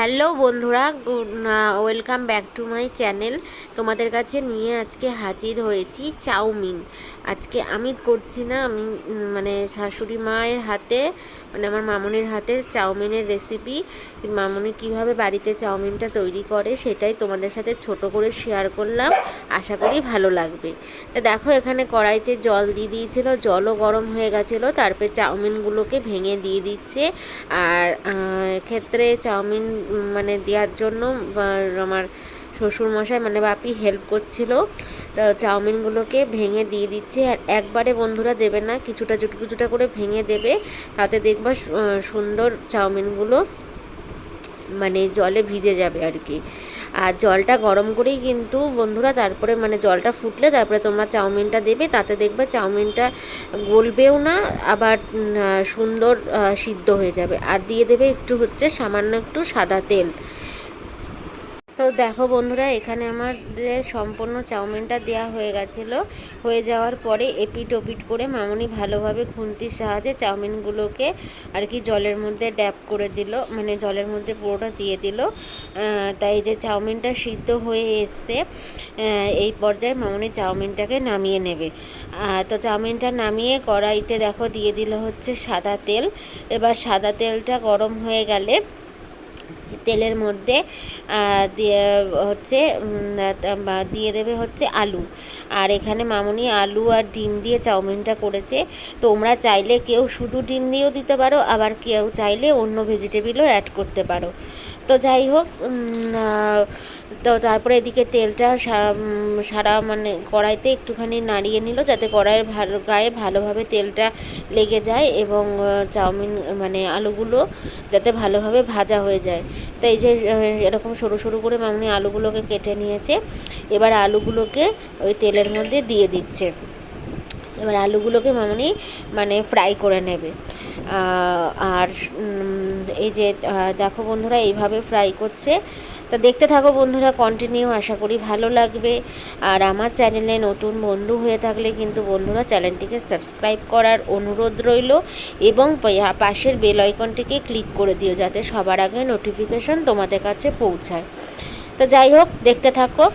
Hello বন্ধুরা welcome back to my channel. তোমাদের কাছে নিয়ে আজকে হাজির হয়েছি চাউমিন। আজকে আমি করছি না, আমি মানে শাশুড়ি মায়ের হাতে মানে আমার মামনির হাতের চাউমিনের রেসিপি মামনি কীভাবে বাড়িতে চাউমিনটা তৈরি করে সেটাই তোমাদের সাথে ছোট করে শেয়ার করলাম। আশা করি ভালো লাগবে। তো দেখো, এখানে কড়াইতে জল দিয়ে দিয়েছিল, জলও গরম হয়ে গেছিল, তারপরে চাউমিনগুলোকে ভেঙে দিয়ে দিচ্ছে। আর ক্ষেত্রে চাউমিন মানে দেওয়ার জন্য আমার শ্বশুরমশাই মানে বাপি হেল্প করছিল। চাউমিনগুলোকে ভেঙে দিয়ে দিচ্ছে। আর একবারে বন্ধুরা দেবে না, কিছুটা কিছুটা কিছুটা করে ভেঙে দেবে। তাতে দেখবা সুন্দর চাউমিনগুলো মানে জলে ভিজে যাবে আর কি। আর জলটা গরম করেই কিন্তু বন্ধুরা তারপরে মানে জলটা ফুটলে তারপরে তোমরা চাউমিনটা দেবে। তাতে দেখবে চাউমিনটা গলবেও না, আবার সুন্দর সিদ্ধ হয়ে যাবে। আর দিয়ে দেবে একটু হচ্ছে সামান্য একটু সাদা তেল। তো দেখো বন্ধুরা, এখানে আমাদের সম্পূর্ণ চাউমিনটা দেওয়া হয়ে গেছিল। হয়ে যাওয়ার পরে এপিট ওপিট করে মামনি ভালোভাবে খুন্তির সাহায্যে চাউমিনগুলোকে আর কি জলের মধ্যে ড্যাপ করে দিল মানে জলের মধ্যে পুরোটা দিয়ে দিল। তাই যে চাউমিনটা সিদ্ধ হয়ে এসছে এই পর্যায়ে মামনি চাউমিনটাকে নামিয়ে নেবে। তো চাউমিনটা নামিয়ে কড়াইতে দেখো দিয়ে দিল হচ্ছে সাদা তেল। এবার সাদা তেলটা গরম হয়ে গেলে তেলের মধ্যে দিয়ে হচ্ছে দিয়ে দেবে হচ্ছে আলু। আর এখানে মামুনি আলু আর ডিম দিয়ে চাউমিনটা করেছে। তোমরা চাইলে কেউ শুধু ডিম দিয়েও দিতে পারো, আবার কেউ চাইলে অন্য ভেজিটেবিলও অ্যাড করতে পারো। তো যাই হোক তো তারপরে এদিকে তেলটা সারা মানে কড়াইতে একটুখানি নাড়িয়ে নিল যাতে কড়াইয়ের ভালো, গায়ে ভালোভাবে তেলটা লেগে যায় এবং চাউমিন মানে আলুগুলো যাতে ভালোভাবে ভাজা হয়ে যায়। তো এই যে এরকম সরু সরু করে মামনি আলুগুলোকে কেটে নিয়েছে। এবার আলুগুলোকে ওই তেলের মধ্যে দিয়ে দিচ্ছে। এবার আলুগুলোকে মামনি মানে ফ্রাই করে নেবে। আর এই যে দেখো বন্ধুরা এইভাবে ফ্রাই করছে। তা দেখতে থাকো বন্ধুরা কন্টিনিউ আশা করি ভালো লাগবে। আর আমার চ্যানেলে নতুন বন্ধু হয়ে থাকলে কিন্তু বন্ধুরা চ্যানেলটিকে সাবস্ক্রাইব করার অনুরোধ রইল এবং পা- পাশের বেল আইকনটিকে ক্লিক করে দিও যাতে সবার আগে নোটিফিকেশন তোমাদের কাছে পৌঁছায়। তো যাই হোক, দেখতে থাকো।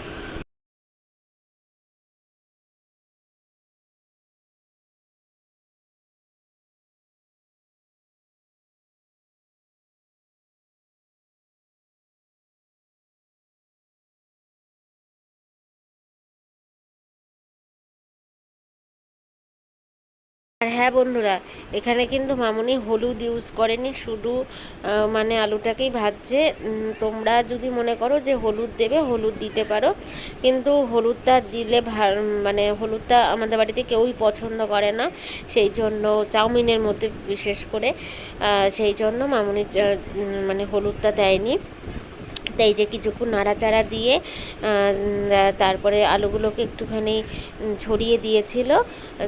আর হ্যাঁ বন্ধুরা, এখানে কিন্তু মামুনি হলুদ ইউজ করেনি, শুধু মানে আলুটাকেই ভাজছে। তোমরা যদি মনে করো যে হলুদ দেবে, হলুদ দিতে পারো। কিন্তু হলুদটা দিলে মানে হলুদটা আমাদের বাড়িতে কেউই পছন্দ করে না। সেই জন্য চাউমিনের মধ্যে বিশেষ করে সেই জন্য মামুনি মানে হলুদটা দেয়নি। তাই যে কিছুক্ষণ নাড়াচাড়া দিয়ে তারপরে আলুগুলোকে একটুখানি ছড়িয়ে দিয়েছিল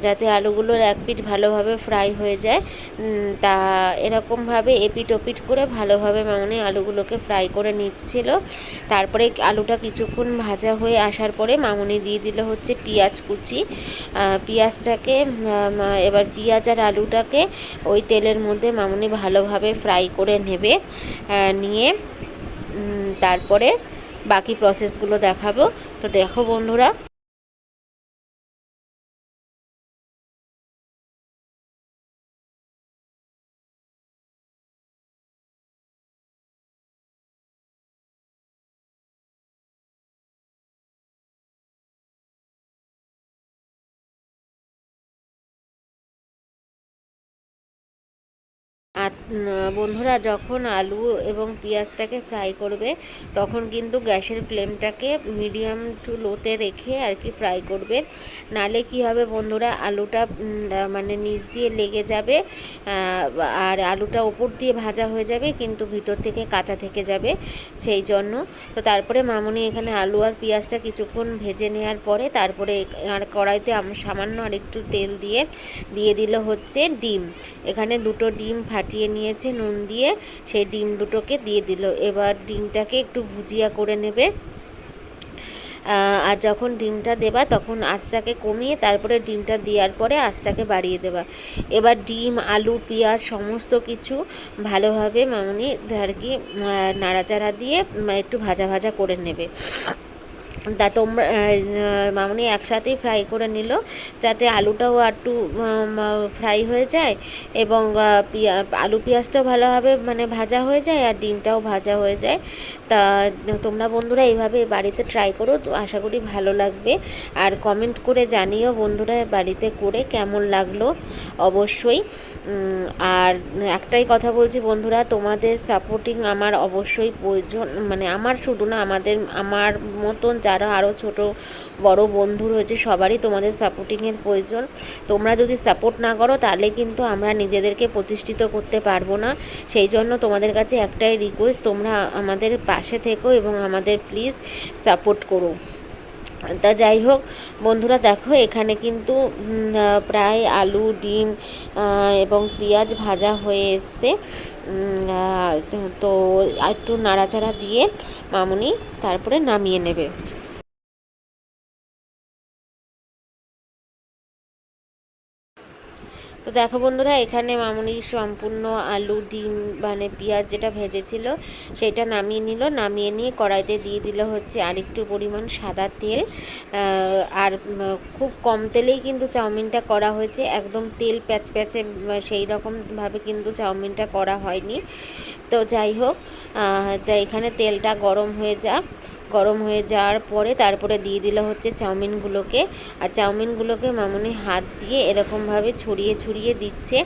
যাতে আলুগুলোর এক পিঠ ভালোভাবে ফ্রাই হয়ে যায়। তা এরকমভাবে এপিট ওপিট করে ভালোভাবে মামনি আলুগুলোকে ফ্রাই করে নিচ্ছিল। তারপরে আলুটা কিছুক্ষণ ভাজা হয়ে আসার পরে মামনি দিয়ে দিল হচ্ছে পেঁয়াজ কুচি। পেঁয়াজটাকে এবার পেঁয়াজ আর আলুটাকে ওই তেলের মধ্যে মামনি ভালোভাবে ফ্রাই করে নেবে নিয়ে তারপরে বাকি প্রসেসগুলো দেখাবো। তো দেখো বন্ধুরা বন্ধুরা, যখন আলু এবং পেঁয়াজটাকে ফ্রাই করবে, তখন কিন্তু গ্যাসের ফ্লেমটাকে মিডিয়াম টু লোতে রেখে আর কি ফ্রাই করবে। নালে কি হবে বন্ধুরা, আলুটা মানে নিচ দিয়ে লেগে যাবে আর আলুটা ওপর দিয়ে ভাজা হয়ে যাবে, কিন্তু ভিতর থেকে কাঁচা থেকে যাবে সেই জন্য। তো তারপরে মামুনি এখানে আলু আর পেঁয়াজটা কিছুক্ষণ ভেজে নেওয়ার পরে তারপরে আর কড়াইতে সামান্য আর একটু তেল দিয়ে দিয়ে দিল হচ্ছে ডিম। এখানে দুটো ডিম ফাটিয়ে নিয়েছে, নুন দিয়ে সেই ডিম দুটোকে দিয়ে দিল। এবার ডিমটাকে একটু ভুজিয়া করে নেবে। আর যখন ডিমটা দেবা, তখন আঁচটাকে কমিয়ে তারপরে ডিমটা দেওয়ার পরে আঁচটাকে বাড়িয়ে দেবা। এবার ডিম, আলু, পেঁয়াজ সমস্ত কিছু ভালোভাবে মামনি আর কি নাড়াচাড়া দিয়ে একটু ভাজা ভাজা করে নেবে। তা তোমরা মামনি একসাথেই ফ্রাই করে নিল, যাতে আলুটাও একটু ফ্রাই হয়ে যায় এবং আলু পেঁয়াজটাও ভালোভাবে মানে ভাজা হয়ে যায় আর ডিমটাও ভাজা হয়ে যায়। তা তোমরা বন্ধুরা এইভাবে বাড়িতে ট্রাই করো, তো আশা করি ভালো লাগবে। আর কমেন্ট করে জানিও বন্ধুরা বাড়িতে করে কেমন লাগল অবশ্যই। আর একটাই কথা বলছি বন্ধুরা, তোমাদের সাপোর্টিং আমার অবশ্যই প্রয়োজন মানে আমার শুধু না, আমাদের, আমার মতন যারা আরও ছোট, বড় বন্ধু রয়েছে, সবারই তোমাদের সাপোর্টিংয়ের প্রয়োজন। তোমরা যদি সাপোর্ট না করো, তাহলে কিন্তু আমরা নিজেদেরকে প্রতিষ্ঠিত করতে পারব না। সেই জন্য তোমাদের কাছে একটাই রিকোয়েস্ট তোমরা আমাদের পাশে থেকো এবং আমাদের প্লিজ সাপোর্ট করো। তা যাই হোক, বন্ধুরা দেখো, এখানে কিন্তু প্রায় আলু, ডিম এবং পেঁয়াজ ভাজা হয়ে এসছে। তো একটু নাড়াচাড়া দিয়ে মামুনি তারপরে নামিয়ে নেবে। দেখো বন্ধুরা, এখানে মামুনি সম্পূর্ণ আলু, ডিম মানে পেঁয়াজ যেটা ভেজেছিল সেটা নামিয়ে নিল। নামিয়ে নিয়ে কড়াইতে দিয়ে দিল হচ্ছে আরেকটু পরিমাণ সাদা তেল। আর খুব কম তেলেই কিন্তু চাউমিনটা করা হয়েছে। একদম তেল প্যাচ প্যাচে সেই রকমভাবে কিন্তু চাউমিনটা করা হয়নি। তো যাই হোক তা এখানে তেলটা গরম হয়ে যাক। গরম হয়ে যাওয়ার পরে তারপরে দিয়ে দিল হচ্ছে চাউমিনগুলোকে। আর চাউমিনগুলোকে মামুনি হাত দিয়ে এরকমভাবে ছড়িয়ে ছড়িয়ে দিচ্ছে।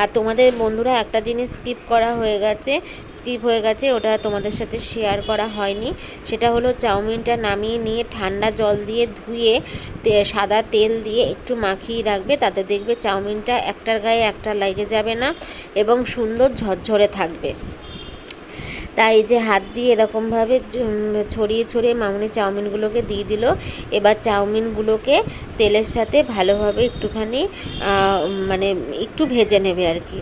আর তোমাদের বন্ধুরা একটা জিনিস স্কিপ করা হয়ে গেছে স্কিপ হয়ে গেছে, ওটা তোমাদের সাথে শেয়ার করা হয়নি। সেটা হলো চাউমিনটা নামিয়ে নিয়ে ঠান্ডা জল দিয়ে ধুয়ে সাদা তেল দিয়ে একটু মাখিয়ে রাখবে, তাতে দেখবে চাউমিনটা একটার গায়ে একটা লেগে যাবে না এবং সুন্দর ঝরঝরে থাকবে। তাই যে হাত দিয়ে এরকমভাবে ছড়িয়ে ছড়িয়ে মামুনি চাউমিনগুলোকে দিয়ে দিল। এবার চাউমিনগুলোকে তেলের সাথে ভালোভাবে একটুখানি মানে একটু ভেজে নেবে আর কি।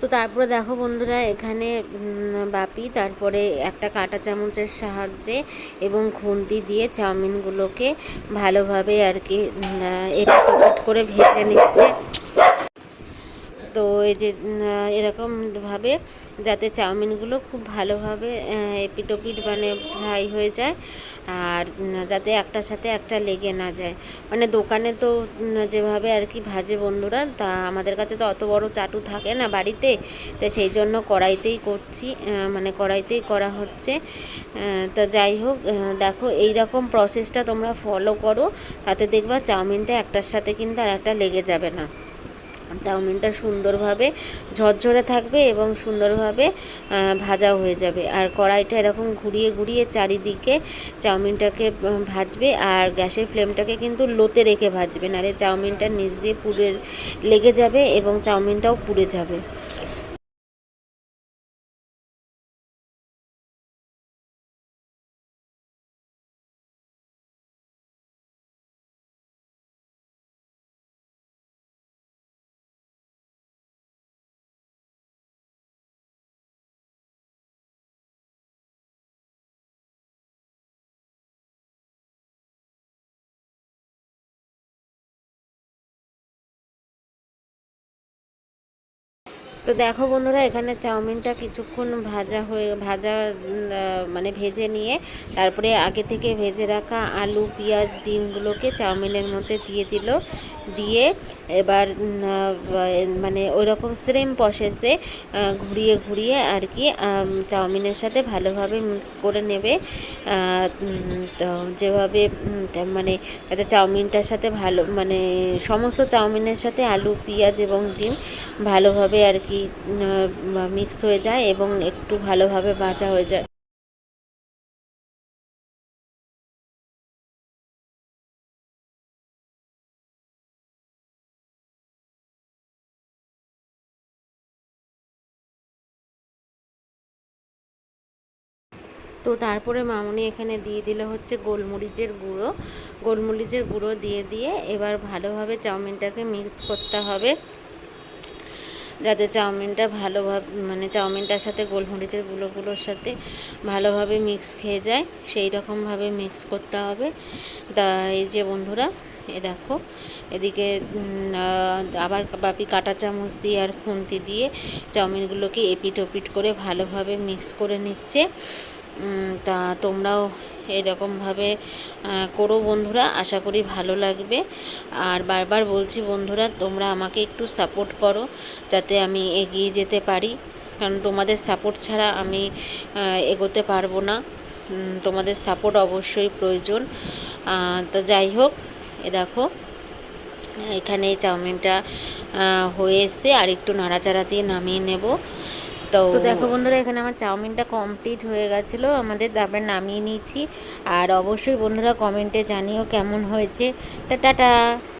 তো তারপরে দেখো বন্ধুরা, এখানে বাপি, তারপরে একটা কাঁটা চামচের সাহায্যে এবং খুন্তি দিয়ে চাউমিনগুলোকে ভালোভাবে আর কি এপিট করে ভেজে নিচ্ছে। তো এই যে এরকমভাবে যাতে চাউমিনগুলো খুব ভালোভাবে এপিটোপিট মানে ফ্রাই হয়ে যায় আর যাতে একটার সাথে একটা লেগে না যায়। মানে দোকানে তো যেভাবে আর কি ভাজে বন্ধুরা, তা আমাদের কাছে তো অত বড় চাটু থাকে না বাড়িতে, তো সেই জন্য কড়াইতেই করছি মানে কড়াইতেই করা হচ্ছে। তা যাই হোক দেখো এই রকম প্রসেসটা তোমরা ফলো করো, তাতে দেখবা চাউমিনটা একটার সাথে কিন্তু আর একটা লেগে যাবে না। চাউমিনটা সুন্দরভাবে ঝরঝরে থাকবে এবং সুন্দরভাবে ভাজা হয়ে যাবে। আর কড়াইটা এরকম ঘুরিয়ে ঘুরিয়ে চারিদিকে চাউমিনটাকে ভাজবে আর গ্যাসের ফ্লেমটাকে কিন্তু লোতে রেখে ভাজবে। নাহলে চাউমিনটা নিচ দিয়ে পুড়ে লেগে যাবে এবং চাউমিনটাও পুড়ে যাবে। তো দেখো বন্ধুরা, এখানে চাউমিনটা কিছুক্ষণ ভাজা হয়ে, ভাজা মানে ভেজে নিয়ে তারপরে আগে থেকে ভেজে রাখা আলু, পেঁয়াজ, ডিমগুলোকে চাউমিনের মধ্যে দিয়ে দিল। দিয়ে এবার মানে ওই রকম সেম প্রসেসে ঘুরিয়ে ঘুরিয়ে আর কি চাউমিনের সাথে ভালোভাবে মিক্স করে নেবে। যেভাবে মানে যাতে চাউমিনটার সাথে ভালো মানে সমস্ত চাউমিনের সাথে আলু, পেঁয়াজ এবং ডিম ভালোভাবে আর কি মিক্স হয়ে যায় এবং একটু ভালোভাবে ভাজা হয়ে যায়। তো তারপরে মামুনি এখানে দিয়ে দিল হচ্ছে গোলমরিচের গুঁড়ো। গোলমরিচের গুঁড়ো দিয়ে দিয়ে এবার ভালোভাবে চাউমিনটাকে মিক্স করতে হবে। যাতে চাউমিনটা ভালোভাবে মানে চাউমিনটার সাথে গোলমরিচের গুঁড়োগুলোর সাথে ভালোভাবে মিক্স খেয়ে যায়, সেই রকমভাবে মিক্স করতে হবে। তা এই যে বন্ধুরা, এ দেখো, এদিকে আবার বাপি কাটা চামচ দিয়ে আর খুন্তি দিয়ে চাউমিনগুলোকে এপিট ওপিট করে ভালোভাবে মিক্স করে নিচ্ছে। তা তোমরাও এরকমভাবে করো বন্ধুরা, আশা করি ভালো লাগবে। আর বারবার বলছি বন্ধুরা, তোমরা আমাকে একটু সাপোর্ট করো, যাতে আমি এগিয়ে যেতে পারি। কারণ তোমাদের সাপোর্ট ছাড়া আমি এগোতে পারব না। তোমাদের সাপোর্ট অবশ্যই প্রয়োজন। তো যাই হোক, এ দেখো, এখানে চাউমিনটা হয়ে এসছে। আর একটু নাড়াচাড়া দিয়ে নামিয়ে নেব। তো দেখো বন্ধুরা এখানে আমার চাউমিনটা কমপ্লিট হয়ে গেছিল। আমাদের তারপরে নামিয়ে নিয়েছি। আর অবশ্যই বন্ধুরা কমেন্টে জানিও কেমন হয়েছে। টা টাটা।